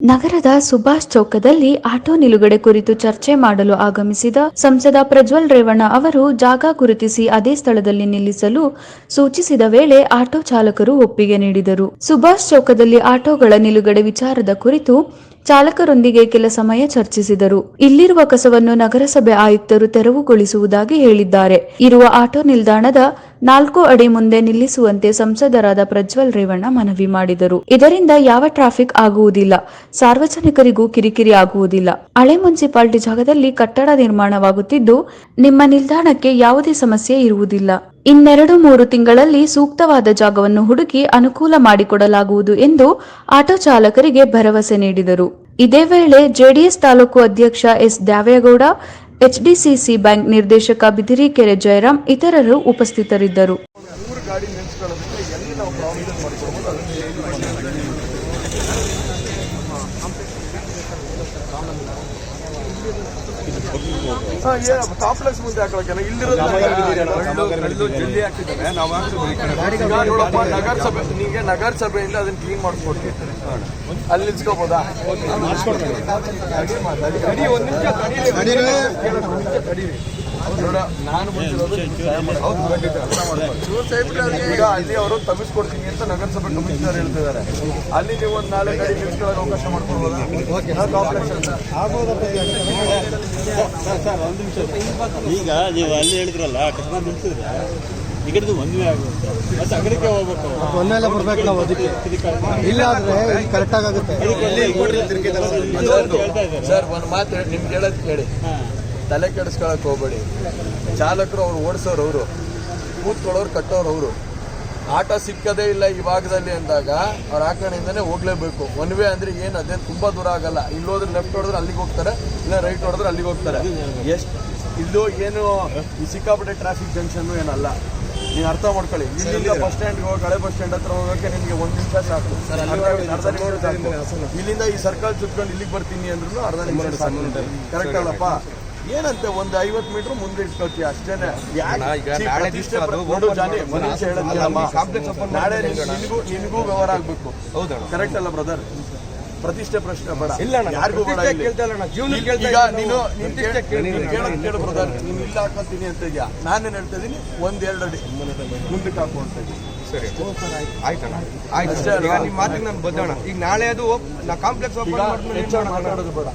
ನಗರದ ಸುಭಾಷ್ ಚೌಕದಲ್ಲಿ ಆಟೋ ನಿಲುಗಡೆ ಕುರಿತು ಚರ್ಚೆ ಮಾಡಲು ಆಗಮಿಸಿದ ಸಂಸದ ಪ್ರಜ್ವಲ್ ರೇವಣ್ಣ ಅವರು ಜಾಗ ಗುರುತಿಸಿ ಅದೇ ಸ್ಥಳದಲ್ಲಿ ನಿಲ್ಲಿಸಲು ಸೂಚಿಸಿದ ವೇಳೆ ಆಟೋ ಚಾಲಕರು ಒಪ್ಪಿಗೆ ನೀಡಿದರು. ಸುಭಾಷ್ ಚೌಕದಲ್ಲಿ ಆಟೋಗಳ ನಿಲುಗಡೆ ವಿಚಾರದ ಕುರಿತು ಚಾಲಕರೊಂದಿಗೆ ಕೆಲ ಸಮಯ ಚರ್ಚಿಸಿದರು. ಇಲ್ಲಿರುವ ಕಸವನ್ನು ನಗರಸಭೆ ಆಯುಕ್ತರು ತೆರವುಗೊಳಿಸುವುದಾಗಿ ಹೇಳಿದ್ದಾರೆ. ಇರುವ ಆಟೋ ನಿಲ್ದಾಣದ ನಾಲ್ಕು ಅಡಿ ಮುಂದೆ ನಿಲ್ಲಿಸುವಂತೆ ಸಂಸದರಾದ ಪ್ರಜ್ವಲ್ ರೇವಣ್ಣ ಮನವಿ ಮಾಡಿದರು. ಇದರಿಂದ ಯಾವ ಟ್ರಾಫಿಕ್ ಆಗುವುದಿಲ್ಲ. ಸಾರ್ವಜನಿಕರಿಗೂ ಕಿರಿಕಿರಿ ಆಗುವುದಿಲ್ಲ. ಹಳೆ ಮುನ್ಸಿಪಾಲ್ಟಿ ಜಾಗದಲ್ಲಿ ಕಟ್ಟಡ ನಿರ್ಮಾಣವಾಗುತ್ತಿದ್ದು, ನಿಮ್ಮ ನಿಲ್ದಾಣಕ್ಕೆ ಯಾವುದೇ ಸಮಸ್ಯೆ ಇರುವುದಿಲ್ಲ. ಇನ್ನೆರಡು ಮೂರು ತಿಂಗಳಲ್ಲಿ ಸೂಕ್ತವಾದ ಜಾಗವನ್ನು ಹುಡುಕಿ ಅನುಕೂಲ ಮಾಡಿಕೊಡಲಾಗುವುದು ಎಂದು ಆಟೋ ಚಾಲಕರಿಗೆ ಭರವಸೆ ನೀಡಿದರು. ಇದೇ ವೇಳೆ ಜೆಡಿಎಸ್ ತಾಲೂಕು ಅಧ್ಯಕ್ಷ ಎಸ್ ದ್ಯಾವೇಗೌಡ ಎಚ್ಡಿಸಿಸಿ ಬ್ಯಾಂಕ್ ನಿರ್ದೇಶಕ ಬಿದಿರಿಕೆರೆ ಜಯರಾಮ್ ಇತರರು ಉಪಸ್ಥಿತರಿದ್ದರು. ಕಾಂಪ್ಲೆಕ್ಸ್ ಮುಂದೆ ಹಾಕೊಳ್ಳೋಕೆ ಇಲ್ಲಿರೋದು ಜಲ್ಲಿ ಹಾಕಿದ್ದಾರೆ. ನಾವು ನೋಡಪ್ಪ ನಗರಸಭೆ ನಿಮಗೆ ನಗರಸಭೆಯಿಂದ ಅದನ್ನ ಕ್ಲೀನ್ ಮಾಡಿಸ್ಕೊಡ್ತೀವಿ. ಅಲ್ಲಿ ನಿಲ್ಸ್ಕೋಬೋದಾ? ನೋಡ ನಿಮಿಷ ಮಾಡ್ಕೊಳ್ಳಿ. ಈಗ ಅಲ್ಲಿ ಅವರು ತಪ್ಪಿಸ್ಕೊಡ್ತೀನಿ ಅಂತ ನಗರಸಭೆ ಕಮಿಷನರ್ ಹೇಳ್ತಿದ್ದಾರೆ. ಅಲ್ಲಿ ನೀವು ಒಂದು ನಾಲ್ಕು ಗಾಡಿ ನಿಲ್ಸ್ಕೊಳ್ಳೋಕೆ ಅವಕಾಶ ಮಾಡ್ಕೊಳ್ಬೋದಾ? ಈಗ ನೀವು ಅಲ್ಲಿ ಹೇಳಿದ್ರಲ್ಲ ಅಕಸ್ಮಾತ್ ನಿಲ್ಸಿದ್ರೆ ಈ ಕಡೆದು ಒಂದ್ವೇ ಆಗುತ್ತೆ. ಮತ್ತೆ ಹೋಗ್ಬೇಕು. ಒಂದೆಲ್ಲ ಬರ್ಬೇಕು ನಾವು ಅದಕ್ಕೆ. ಇಲ್ಲ ಆದ್ರೆ ಇಲ್ಲಿ ಕರೆಕ್ಟ್ ಆಗುತ್ತೆ. ಸರ್ ಒಂದು ಮಾತು ಹೇಳಿ ನಿಮ್ಗೆ ಹೇಳೋದು ಕೇಳಿ. ತಲೆ ಕೆಡಿಸ್ಕೊಳಕ್ಕೆ ಹೋಗ್ಬೇಡಿ. ಚಾಲಕರು ಅವ್ರು ಓಡಿಸೋರು ಅವರು. ಕೂತ್ಕೊಳ್ಳೋರು ಕಟ್ಟೋರು ಅವರು. ಆಟೋ ಸಿಕ್ಕದೇ ಇಲ್ಲ ಈ ಭಾಗದಲ್ಲಿ ಅಂದಾಗ ಅವ್ರು ಆ ಕಡೆಯಿಂದನೇ ಹೋಗ್ಲೇಬೇಕು. ಒನ್ ವೇ ಅಂದ್ರೆ ಏನು? ಅದೇ ತುಂಬಾ ದೂರ ಆಗಲ್ಲ. ಇಲ್ಲಿ ಹೋದ್ರೆ ಲೆಫ್ಟ್ ಹೊಡೆದ್ರೆ ಅಲ್ಲಿಗೆ ಹೋಗ್ತಾರೆ ಇಲ್ಲ ರೈಟ್ ಹೊಡೆದ್ರೆ ಅಲ್ಲಿಗೆ ಹೋಗ್ತಾರೆ. ಎಷ್ಟು ಇಲ್ಲೂ ಏನು ಈ ಸಿಕ್ಕಾಪಟ್ಟೆ ಟ್ರಾಫಿಕ್ ಜಂಕ್ಷನ್ ಏನಲ್ಲ. ನೀವು ಅರ್ಥ ಮಾಡ್ಕೊಳ್ಳಿ. ಇಲ್ಲಿಂದ ಬಸ್ ಸ್ಟ್ಯಾಂಡ್ಗೆ ಹೋಗಿ ಹಳೆ ಬಸ್ ಸ್ಟ್ಯಾಂಡ್ ಹತ್ರ ಹೋಗೋಕೆ ನಿಮಗೆ ಒಂದು ನಿಮಿಷ ಸಾಕು. ಅರ್ಧ- ನಿಮಿಷ. ಇಲ್ಲಿಂದ ಈ ಸರ್ಕಲ್ ಸುತ್ಕೊಂಡು ಇಲ್ಲಿಗೆ ಬರ್ತೀನಿ ಅಂದ್ರೂ ಅರ್ಧ ನಿಮಿಷ ಸಾಕು. ಕರೆಕ್ಟ್ ಅಲ್ಲಪ್ಪ? ಏನಂತೆ ಒಂದು ಐವತ್ತು ಮೀಟರ್ ಮುಂದೆ ಇಟ್ಕೊಳ್ತೀಯ? ಅಷ್ಟೇನೆ. ನಾಳೆ ನಿನ್- ನಿನ್ಗೂ ನಿನ್ಗೂ ವ್ಯವಹಾರ ಆಗ್ಬೇಕು ಕರೆಕ್ಟ್ ಅಲ್ಲ ಬ್ರದರ್ ಪ್ರತಿಷ್ಠೆ ಪ್ರಶ್ನೆ ಬೇಡ. ಯಾರಿಗೂ ಬೇಡ. ಈಗ ನೀನು ನೀನ್ ಕೇಳ್- ನೀನ್ ಕೇಳೋದ್ ಕೇಳು ಬ್ರದರ್ ನೀನು ಇಲ್ಲ ಹಾಕೋತೀನಿ ಅಂತ ಇದೆಯಾ? ನಾನೇನ್ ಹೇಳ್ತಾ ಇದೀನಿ ಒಂದ್ ಎರಡು ಅಡಿ ಮುಂದಕ್ಕೆ ಹಾಕು ಅಂತ ಸರಿ ಆಯ್ತಣ್ಣ ಆಯ್ತು. ನಿಮ್ಮ ಮಾತಿಗೆ ನಾನು ಬದ್ದೋಣ ಈಗ ನಾಳೆ ಅದು ನಾ ಕಾಂಪ್ಲೆಕ್ಸ್ ಮಾತಾಡೋದು ಬೇಡ.